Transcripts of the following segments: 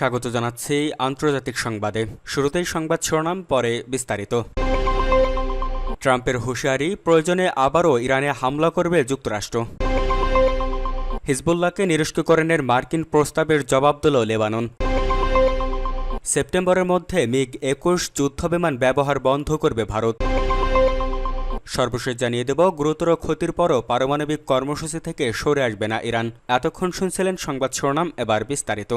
স্বাগত জানাচ্ছি আন্তর্জাতিক সংবাদে। শুরুতেই সংবাদ শিরোনাম, পরে বিস্তারিত। ট্রাম্পের হুঁশিয়ারি, প্রয়োজনে আবারও ইরানে হামলা করবে যুক্তরাষ্ট্র। হিজবুল্লাহকে নিরস্ত্রীকরণের মার্কিন প্রস্তাবের জবাব দিল লেবানন। সেপ্টেম্বরের মধ্যে মিগ একুশ যুদ্ধবিমান ব্যবহার বন্ধ করবে ভারত। সর্বশেষ জানিয়ে দেব, গুরুতর ক্ষতির পরও পারমাণবিক কর্মসূচি থেকে সরে আসবে না ইরান। এতক্ষণ শুনছিলেন সংবাদ শিরোনাম, এবার বিস্তারিত।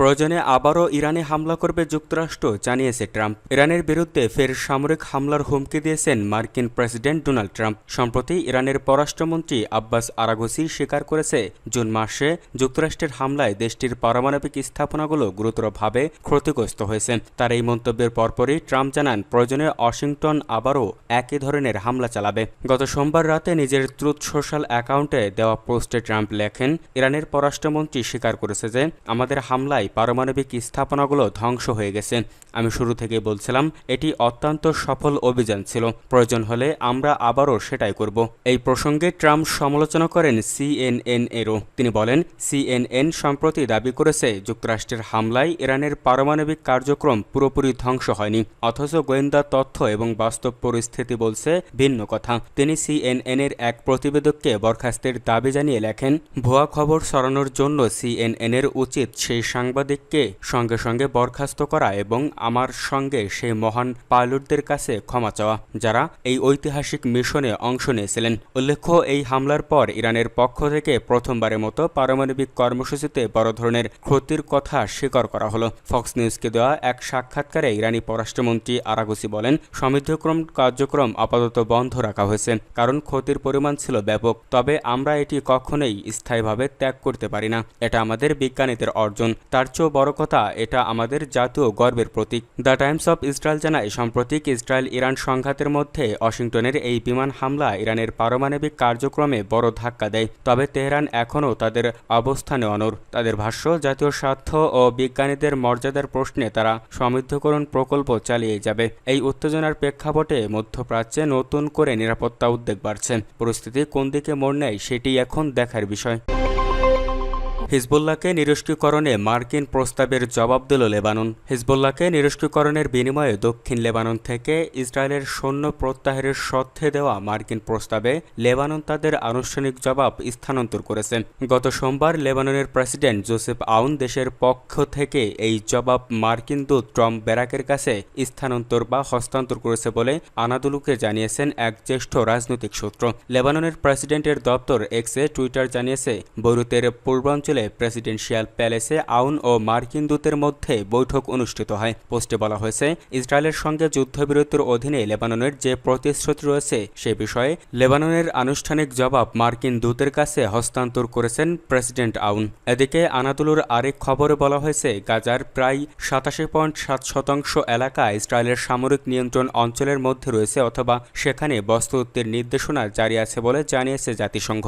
প্রয়োজনে আবারও ইরানে হামলা করবে যুক্তরাষ্ট্র, জানিয়েছে ট্রাম্প। ইরানের বিরুদ্ধে ফের সামরিক হামলার হুমকি দিয়েছেন মার্কিন প্রেসিডেন্ট ডোনাল্ড ট্রাম্প। সম্প্রতি ইরানের পররাষ্ট্রমন্ত্রী আব্বাস আরাগোসি স্বীকার করেছে, জুন মাসে যুক্তরাষ্ট্রের হামলায় দেশটির পারমাণবিক স্থাপনাগুলো গুরুতরভাবে ক্ষতিগ্রস্ত হয়েছে। তার এই মন্তব্যের পরপরই ট্রাম্প জানান, প্রয়োজনে ওয়াশিংটন আবারও একই ধরনের হামলা চালাবে। গত সোমবার রাতে নিজের ট্রুথ সোশ্যাল অ্যাকাউন্টে দেওয়া পোস্টে ট্রাম্প লেখেন, ইরানের পররাষ্ট্রমন্ত্রী স্বীকার করেছে যে, আমাদের হামলায় পারমাণবিক স্থাপনাগুলো ধ্বংস হয়ে গেছে। আমি শুরু থেকে বলছিলাম, এটি অত্যন্ত সফল অভিযান ছিল। প্রয়োজন হলে আমরা আবারও সেটাই করব। এই প্রসঙ্গে ট্রাম্প সমালোচনা করেন সিএনএন এরও। তিনি বলেন, সিএনএন সম্প্রতি দাবি করেছে, যুক্তরাষ্ট্রের হামলায় ইরানের পারমাণবিক কার্যক্রম পুরোপুরি ধ্বংস হয়নি। অথচ গোয়েন্দা তথ্য এবং বাস্তব পরিস্থিতি বলছে ভিন্ন কথা। তিনি সিএনএন এর এক প্রতিবেদককে বরখাস্তের দাবি জানিয়ে লেখেন, ভুয়া খবর সরানোর জন্য সিএনএন এর উচিত সেই সাংবাদিককে সঙ্গে সঙ্গে বরখাস্ত করা এবং আমার সঙ্গে সেই মহান পাইলটদের কাছে ক্ষমা চাওয়া, যারা এই ঐতিহাসিক মিশনে অংশ নিয়েছিলেন। উল্লেখ্য, এই হামলার পর ইরানের পক্ষ থেকে প্রথমবারের মতো পারমাণবিক কর্মসূচিতে বড় ধরনের ক্ষতির কথা স্বীকার করা হলো। ফক্স নিউজকে দেওয়া এক সাক্ষাৎকারে ইরানি পররাষ্ট্রমন্ত্রী আরাগুসি বলেন সমৃদ্ধক্রম কার্যক্রম আপাতত বন্ধ রাখা হয়েছে, কারণ ক্ষতির পরিমাণ ছিল ব্যাপক। তবে আমরা এটি কখনোই স্থায়ীভাবে ত্যাগ করতে পারি না। এটা আমাদের বিজ্ঞানীদের অর্জন। তার চেয়েও বড় কথা, এটা আমাদের জাতীয় গর্বের প্রতীক। দ্য টাইমস অফ ইসরায়েল জানায়, সাম্প্রতিক ইসরায়েল ইরান সংঘাতের মধ্যে ওয়াশিংটনের এই বিমান হামলা ইরানের পারমাণবিক কার্যক্রমে বড় ধাক্কা দেয়। তবে তেহরান এখনও তাদের অবস্থানে অনর তাদের ভাষ্য, জাতীয় স্বার্থ ও বিজ্ঞানীদের মর্যাদার প্রশ্নে তারা সমৃদ্ধকরণ প্রকল্প চালিয়ে যাবে। এই উত্তেজনার প্রেক্ষাপটে মধ্যপ্রাচ্যে নতুন করে নিরাপত্তা উদ্বেগ বাড়ছে। পরিস্থিতি কোন দিকে মোড় নেয়, সেটি এখন দেখার বিষয়। হিজবুল্লাহকে নিরস্ত্রীকরণে মার্কিন প্রস্তাবের জবাব দিল লেবানন। হিজবুল্লাহকে নিরস্ত্রীকরণের বিনিময়ে দক্ষিণ লেবানন থেকে ইসরায়েলের সৈন্য প্রত্যাহারের সত্যে দেওয়া মার্কিন প্রস্তাবে লেবানন তাদের আনুষ্ঠানিক জবাব স্থানান্তর করেছে। গত সোমবার লেবাননের প্রেসিডেন্ট জোসেফ আউন দেশের পক্ষ থেকে এই জবাব মার্কিন দূত ট্রম্প ব্যারাকের কাছে স্থানান্তর বা হস্তান্তর করেছে বলে আনাদুলুকে জানিয়েছেন এক জ্যেষ্ঠ রাজনৈতিক সূত্র। লেবাননের প্রেসিডেন্টের দপ্তর এক্সে টুইটার জানিয়েছে, বৈরুতের পূর্বাঞ্চলে প্রেসিডেন্সিয়াল প্যালেসে আউন ও মার্কিন দূতের মধ্যে বৈঠক অনুষ্ঠিত হয়। পোস্টে বলা হয়েছে, ইসরায়েলের সঙ্গে যুদ্ধবিরতির অধীনে লেবাননের যে প্রতিশ্রুতি রয়েছে সে বিষয়ে লেবাননের আনুষ্ঠানিক জবাব মার্কিন দূতের কাছে হস্তান্তর করেছেন প্রেসিডেন্ট আউন। এদিকে আনাদুলুর আরেক খবরে বলা হয়েছে, গাজার প্রায় সাতাশি পয়েন্ট সাত শতাংশ এলাকা ইসরায়েলের সামরিক নিয়ন্ত্রণ অঞ্চলের মধ্যে রয়েছে অথবা সেখানে বস্তুত্বের নির্দেশনা জারি আছে বলে জানিয়েছে জাতিসংঘ।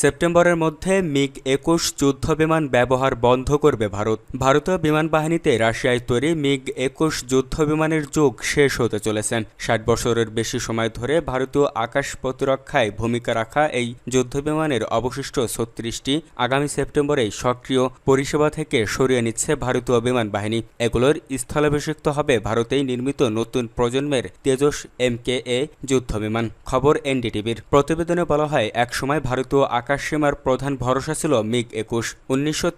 সেপ্টেম্বরের মধ্যে মিগ একুশ যুদ্ধ বিমান ব্যবহার বন্ধ করবে ভারত। ভারতীয় বিমান বাহিনীতে রাশিয়ায় তৈরি মিগ একুশ যুদ্ধ বিমানের যুগ শেষ হতে চলেছেন ষাট বছরের বেশি সময় ধরে ভারতীয় আকাশ প্রতিরক্ষায় ভূমিকা রাখা এই যুদ্ধ বিমানের অবশিষ্ট ছত্রিশটি আগামী সেপ্টেম্বরে সক্রিয় পরিষেবা থেকে সরিয়ে নিচ্ছে ভারতীয় বিমান বাহিনী। এগুলোর স্থলাভিষিক্ত হবে ভারতেই নির্মিত নতুন প্রজন্মের তেজস এম কে এ যুদ্ধ বিমান। খবর এনডিটিভির প্রতিবেদনে বলা হয়, একসময় ভারতীয় আকাশসীমার প্রধান ভরসা ছিল মিগ একুশ। উনিশশো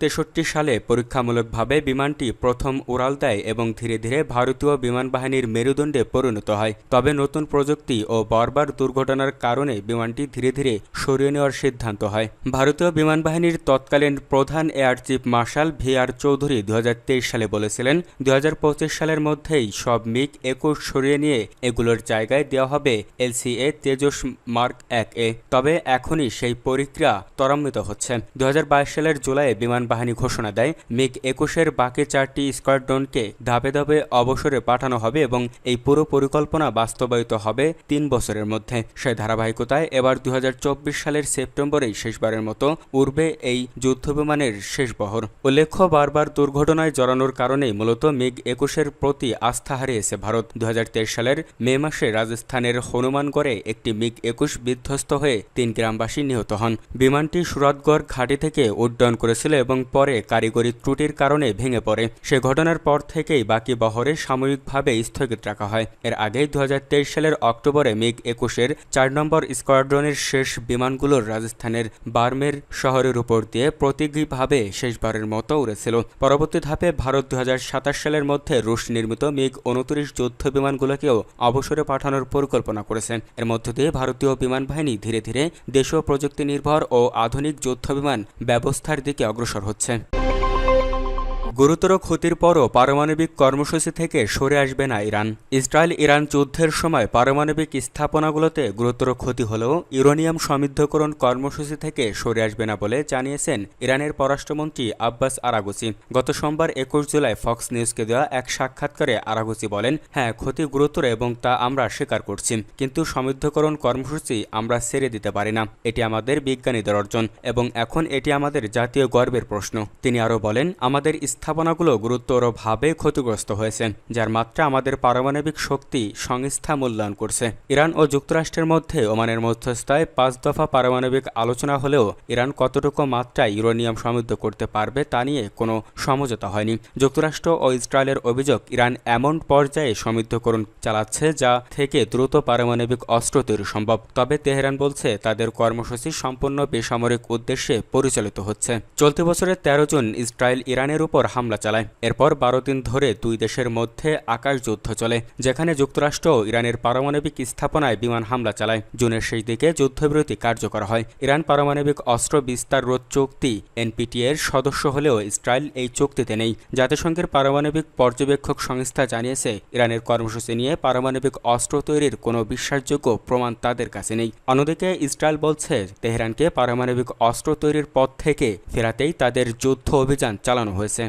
সালে পরীক্ষামূলকভাবে বিমানটি প্রথম উড়াল দেয় এবং ধীরে ধীরে ভারতীয় বিমান বাহিনীর মেরুদণ্ডে পরিণত হয়। তবে নতুন প্রযুক্তি ও বারবার দুর্ঘটনার কারণে বিমানটি ধীরে ধীরে সরিয়ে নেওয়ার সিদ্ধান্ত হয়। ভারতীয় বিমান বাহিনীর তৎকালীন প্রধান air chief marshal V R Chaudhuri দু হাজার তেইশ সালে বলেছিলেন দু হাজার পঁচিশ সালের মধ্যেই সব মিগ একুশ সরিয়ে নিয়ে এগুলোর জায়গায় দেওয়া হবে এলসিএ তেজস মার্ক এক এ। তবে এখনই সেই পরীক্ষা ত্বরান্বিত হচ্ছে দু সালের জুলাইয়ে বিমান বাহিনী ঘোষণা দেয়, মিগ একুশের বাকি চারটি স্কোয়াড্রনকে ধাপে ধাপে অবসরে পাঠানো হবে এবং এই পুরো পরিকল্পনা বাস্তবায়িত হবে তিন বছরের মধ্যে। সেই ধারাবাহিকতায় এবার দু হাজার চব্বিশ সালের সেপ্টেম্বরেই শেষবারের মতো উড়বে এই যুদ্ধ বিমানের শেষ বহর। উল্লেখ্য, বারবার দুর্ঘটনায় জড়ানোর কারণেই মূলত মিগ একুশের প্রতি আস্থা হারিয়েছে ভারত। দু হাজার তেইশ সালের মে মাসে রাজস্থানের হনুমানগড়ে একটি মিগ একুশ বিধ্বস্ত হয়ে তিন গ্রামবাসী নিহত হন। বিমানটি সুরতগড় ঘাঁটি থেকে উড্ডয়ন করেছিল এবং পরে কারিগরি ত্রুটির কারণে ভেঙে পড়ে। সে ঘটনার পর থেকেই বাকি বহরে সাময়িকভাবে স্থগিত রাখা হয়। এর আগে দু সালের অক্টোবরে মিগ একুশের চার নম্বর স্কোয়াড্রনের শেষ বিমানগুলোর রাজস্থানের বার্মের শহরের উপর দিয়ে প্রতীকীভাবে শেষবারের মতো উড়েছিল। পরবর্তী ধাপে ভারত দু হাজার সাতাশ সালের মধ্যে রুশ নির্মিত মিগ উনত্রিশ যুদ্ধ বিমানগুলোকেও অবসরে পাঠানোর পরিকল্পনা করেছেন এর মধ্য দিয়ে ভারতীয় বিমান বাহিনী ধীরে ধীরে দেশীয় প্রযুক্তি নির্ভর ও আধুনিক যুদ্ধবিমান ব্যবস্থার দিকে অগ্রসর হচ্ছে। গুরুতর ক্ষতির পরও পারমাণবিক কর্মসূচি থেকে সরে আসবে না ইরান। ইসরায়েল ইরান যুদ্ধের সময় পারমাণবিক স্থাপনাগুলোতে গুরুতর ক্ষতি হলেও ইউরেনিয়াম সমৃদ্ধকরণ কর্মসূচি থেকে সরে আসবে না বলে জানিয়েছেন ইরানের পররাষ্ট্রমন্ত্রী আব্বাস আরাগুসি গত সোমবার একুশ জুলাই ফক্স নিউজকে দেওয়া এক সাক্ষাৎকারে আরাগুসি বলেন হ্যাঁ ক্ষতি গুরুতর এবং তা আমরা স্বীকার করছি, কিন্তু সমৃদ্ধকরণ কর্মসূচি আমরা ছেড়ে দিতে পারি না। এটি আমাদের বিজ্ঞানীদের অর্জন এবং এখন এটি আমাদের জাতীয় গর্বের প্রশ্ন। তিনি আরও বলেন, আমাদের স্থাপনাগুলো গুরুতরভাবে ক্ষতিগ্রস্ত হয়েছে, যার মাত্রা আমাদের পারমাণবিক শক্তি সংস্থা মূল্যায়ন করছে। ইরান ও যুক্তরাষ্ট্রের মধ্যে ওমানের মধ্যস্থায় পাঁচ দফা পারমাণবিক আলোচনা হলেও ইরান কতটুকু মাত্রায় ইউরেনিয়াম সমৃদ্ধ করতে পারবে তা নিয়ে কোনো সমঝোতা হয়নি। যুক্তরাষ্ট্র ও ইসরায়েলের অভিযোগ, ইরান এমন পর্যায়ে সমৃদ্ধকরণ চালাচ্ছে যা থেকে দ্রুত পারমাণবিক অস্ত্র তৈরি সম্ভব। তবে তেহরান বলছে, তাদের কর্মসূচি সম্পূর্ণ বেসামরিক উদ্দেশ্যে পরিচালিত হচ্ছে। চলতি বছরের তেরো জুন ইসরায়েল ইরানের উপর হামলা চালায়। এরপর বারো দিন ধরে দুই দেশের মধ্যে আকাশ যুদ্ধ চলে, যেখানে যুক্তরাষ্ট্র ইরানের পারমাণবিক স্থাপনায় বিমান হামলা চালায়। জুনের শেষ দিকে যুদ্ধবিরতি কার্যকর হয়। ইরান পারমাণবিক অস্ত্র বিস্তার রোধ চুক্তি এনপিটি এর সদস্য হলেও ইসরায়েল এই চুক্তিতে নেই। জাতিসংঘের পারমাণবিক পর্যবেক্ষক সংস্থা জানিয়েছে, ইরানের কর্মসূচি নিয়ে পারমাণবিক অস্ত্র তৈরির কোনো বিশ্বাসযোগ্য প্রমাণ তাদের কাছে নেই। অন্যদিকে ইসরায়েল বলছে, তেহরানকে পারমাণবিক অস্ত্র তৈরির পথ থেকে ফেরাতেই তাদের যুদ্ধ অভিযান চালানো হয়েছে।